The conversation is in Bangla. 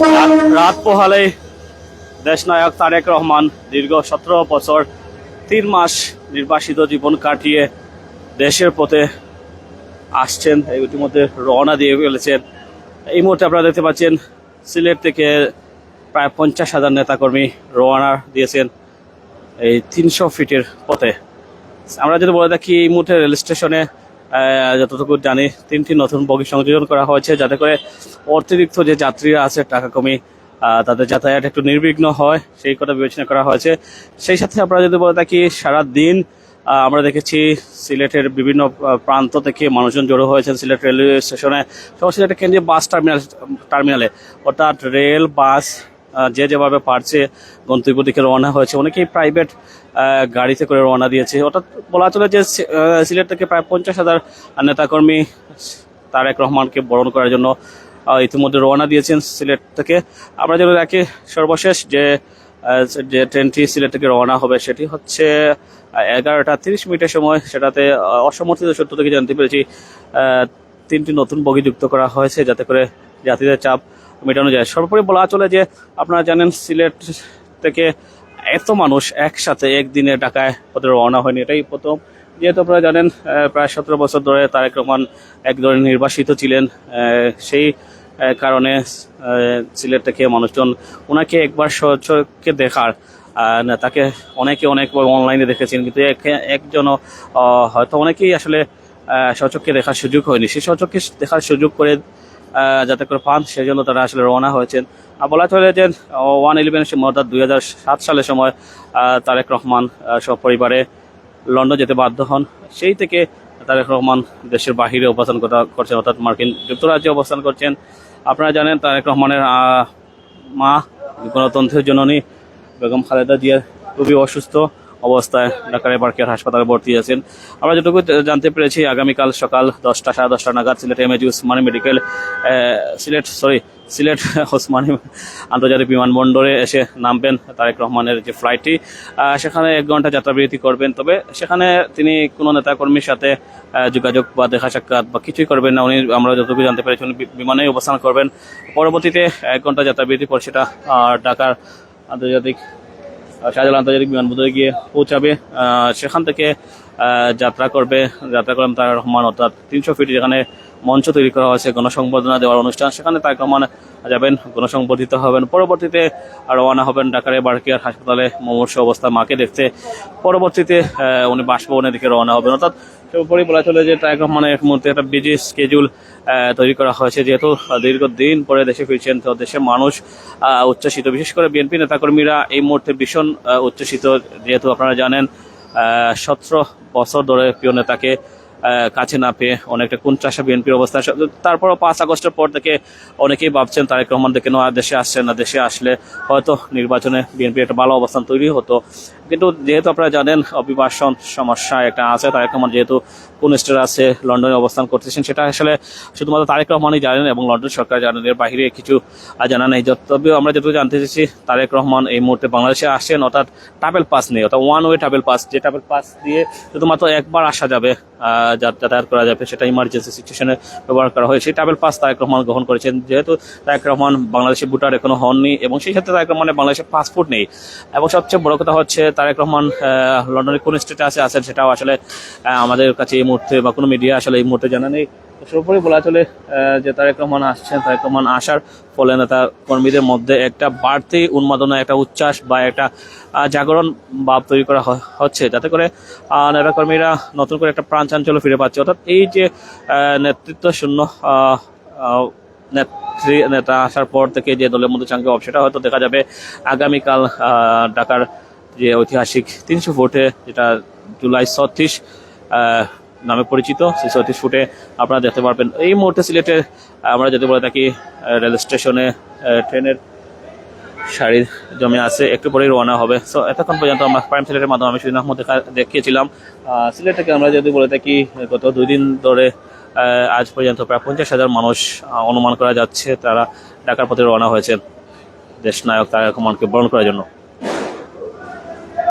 রাত- পোহালে দেশনায়ক তারেক রহমান দীর্ঘ সতেরো বছর, তিন মাস নির্বাসিত জীবন কাটিয়ে দেশের পথে আসছেন। ইতিমধ্যে রওনা দিয়ে ফেলেছেন। এই মুহূর্তে আপনারা দেখতে পাচ্ছেন, সিলেট থেকে প্রায় পঞ্চাশ হাজার নেতাকর্মী রওনা দিয়েছেন এই তিনশো ফিটের পথে। আমরা যদি বলে থাকি, এই মুহূর্তে রেল স্টেশনে যতটুকু জানি, তিনটি নতুন বগি সংযোজন করা হয়েছে যাতে করে অতিরিক্ত যে যাত্রীরা আছে, টাকা কমি তাদের যাতায়াত একটু নির্বিঘ্ন হয়, সেই কথা বিবেচনা করা হয়েছে। সেই সাথে আমরা যদি বলে থাকি, সারা দিন আমরা দেখেছি সিলেটের বিভিন্ন প্রান্ত থেকে মানুষজন জড়ো হয়েছেন সিলেট রেলওয়ে স্টেশনে। সব সিলেটের কেন্দ্রীয় বাস টার্মিনাল, টার্মিনালে, অর্থাৎ রেল, বাস যে যেভাবে পারছে গন্তব্য দিকে রওনা হয়েছে। অনেকেই প্রাইভেট গাড়িতে করে রওনা দিয়েছে। অর্থাৎ বলা চলে যে সিলেট থেকে প্রায় পঞ্চাশ হাজার নেতাকর্মী তারেক রহমানকে বরণ করার জন্য ইতিমধ্যে রওনা দিয়েছেন সিলেট থেকে। আমরা যদি রাখি সর্বশেষ যে যে ট্রেনটি সিলেট থেকে রওনা হবে, সেটি হচ্ছে এগারোটা তিরিশ মিনিটের সময়। সেটাতে অসমর্থিত সূত্র থেকে জানতে পেরেছি তিনটি নতুন বগি যুক্ত করা হয়েছে যাতে করে যাত্রীদের চাপ মেটানো যায়। সর্বোপরি বলা চলে যে আপনারা জানেন, সিলেট থেকে এত মানুষ একসাথে একদিনে ঢাকায় পথে রওনা হয়নি। এটাই প্রথম। যেহেতু আপনারা জানেন প্রায় সতেরো বছর ধরে তারেক রহমান এক ধরনের নির্বাসিত ছিলেন সেই কারণে সিলেট থেকে মানুষজন ওনাকে একবার সচক্ষে দেখার তাকে অনেকে অনেকবার অনলাইনে দেখেছেন। কিন্তু এক- একজনও হয়তো অনেকেই আসলে আহ, সচক্ষে দেখার সুযোগ হয়নি। সেই সচক্ষে দেখার সুযোগ করে যাতে করে পান সেজন্য তারা আসলে রওনা হয়েছেন। আর বলা চলে যে ওয়ান ইলেভেন অর্থাৎ দুই হাজার সাত সালের সময় তারেক রহমান সপরিবারে লন্ডন যেতে বাধ্য হন। সেই থেকে তারেক রহমান দেশের বাহিরে অবস্থান করা- করছেন অর্থাৎ মার্কিন যুক্তরাজ্যে অবস্থান করছেন। আপনারা জানেন তারেক রহমানের মা গণতন্ত্রের জননী বেগম খালেদা জিয়া খুবই অসুস্থ। অবস্থায় ঢাকার এবারকের হাসপাতালে ভর্তি আছেন। আমরা যেটুকু জানতে পেরেছি, আগামীকাল সকাল দশটা সাড়ে দশটা নাগাদ Sylhet MAG Osmani medical Sylhet, sorry, Sylhet Osmani আন্তর্জাতিক বিমানবন্দরে এসে নামবেন তারেক রহমানের যে ফ্লাইটটি। সেখানে এক ঘণ্টা যাত্রাবিরতি করবেন। তবে সেখানে তিনি কোনো নেতাকর্মীর সাথে যোগাযোগ বা দেখা সাক্ষাৎ বা কিছুই করবেন না। উনি, আমরা যতটুকু জানতে পেরেছি, উনি বিমানেই অবস্থান করবেন। পরবর্তীতে এক ঘণ্টা যাত্রাবিরতি পর সেটা ঢাকার আন্তর্জাতিক শাহজালাল আন্তর্জাতিক বিমানবন্দরে গিয়ে পৌঁছাবে। সেখান থেকে যাত্রা করবে, যাত্রা করবেন তার রহমান, অর্থাৎ তিনশো ফিট যেখানে মঞ্চ তৈরি করা হয়েছে, গণসংবর্ধনা দেওয়ার অনুষ্ঠান। সেখানে তারেক রহমান যাবেন, গণসংবর্ধিত হবেন। পরবর্তীতে রওনা হবেন ঢাকার বারকিয়ার হাসপাতালে। মমর্ষ অবস্থা মাকে দেখতে। পরবর্তীতে উনি বাসভবনের দিকে রওনা হবেন। অর্থাৎ সর্বোপরি বলা চলে যে তারেক রহমানের এক মুহূর্তে একটা বিজি স্কেজুল তৈরি করা হয়েছে। যেহেতু দীর্ঘদিন পরে দেশে ফিরছেন, তো দেশের মানুষ উচ্ছ্বসিত। বিশেষ করে বিএনপি নেতাকর্মীরা এই মুহূর্তে ভীষণ উচ্ছ্বসিত। যেহেতু আপনারা জানেন সতেরো বছর ধরে প্রিয় নেতাকে কাছে না পেয়ে অনেকটা কুঞ্চাসা বিএনপির অবস্থা। তারপরও পাঁচ আগস্টের পর থেকে অনেকেই ভাবছেন তারেক রহমান দেখে নয় দেশে আসছেন না, দেশে আসলে হয়তো নির্বাচনে বিএনপির একটা ভালো অবস্থান তৈরি হতো। কিন্তু যেহেতু আপনারা জানেন অভিবাসন সমস্যা একটা আছে, তারেক রহমান যেহেতু কোন স্টেট আছে, লন্ডনে অবস্থান করতেছেন, সেটা আসলে শুধুমাত্র তারেক রহমানই জানেন এবং লন্ডন সরকার জানেন। এর বাইরে কিছু জানা নেই। তবে আমরা যেটুকু জানতে চেয়েছি তারেক রহমান এই মুহূর্তে বাংলাদেশে আসেন অর্থাৎ ট্রাভেল পাস নেই অর্থাৎ ওয়ান ওয়ে ট্রাভেল পাস যে ট্রাভেল পাস দিয়ে শুধুমাত্র একবার আসা যাবে যাতায়াত করা যাবে, সেটা ইমার্জেন্সি সিচুয়েশনে ব্যবহার করা হয় সেই ট্রাভেল পাস তারেক রহমান গ্রহণ করেছেন। যেহেতু তারেক রহমান বাংলাদেশে ভোটার এখনও হননি এবং সেই সাথে তারেক রহমানের বাংলাদেশের পাসপোর্ট নেই। এবং সবচেয়ে বড় কথা হচ্ছে, তারেক রহমান লন্ডনের কোন স্টেটে আছে, আছেন সেটাও আসলে আমাদের কাছে এই মুহূর্তে বা কোনো মিডিয়া আসলে এই মুহূর্তে জানা নেই। সর্বোপরি বলা চলে যে তারেক রহমান আসছেন। তারেক রহমান আসার ফলে নেতা কর্মীদের মধ্যে একটা বাড়তি উন্মাদনা, একটা উচ্ছ্বাস বা একটা জাগরণ ভাব তৈরি করা হচ্ছে। যাতে করে নেতা কর্মীরা নতুন করে একটা প্রাণ ফিরে পাচ্ছে। অর্থাৎ এই যে নেতৃত্ব শূন্য নেত্রী, নেতা আসার পর থেকে যে দলের মধ্যে চাঙ্গে অফ সেটা হয়তো দেখা যাবে আগামীকাল ঢাকার যে ঐতিহাসিক তিনশো ফুটে যেটা জুলাই ছত্রিশ নামে পরিচিত সেই ছত্রিশ ফুটে আপনারা দেখতে পারবেন। এই মুহূর্তে সিলেটে আমরা যদি বলে থাকি রেল স্টেশনে ট্রেনের সারি জমে আছে, একটু পরেই রওনা হবে। সো এতক্ষণ পর্যন্ত আমরা প্রাইম সিলেটের মাধ্যমে আমি সুদিন আহমদ দেখা- দেখিয়েছিলাম। সিলেট থেকে আমরা যদি বলে থাকি, গত দুই দিন ধরে আজ পর্যন্ত প্রায় পঞ্চাশ হাজার মানুষ অনুমান করা যাচ্ছে তারা ঢাকার পথে রওনা হয়েছেন দেশ নায়ক তারেক রহমানকে বরণ করার জন্য।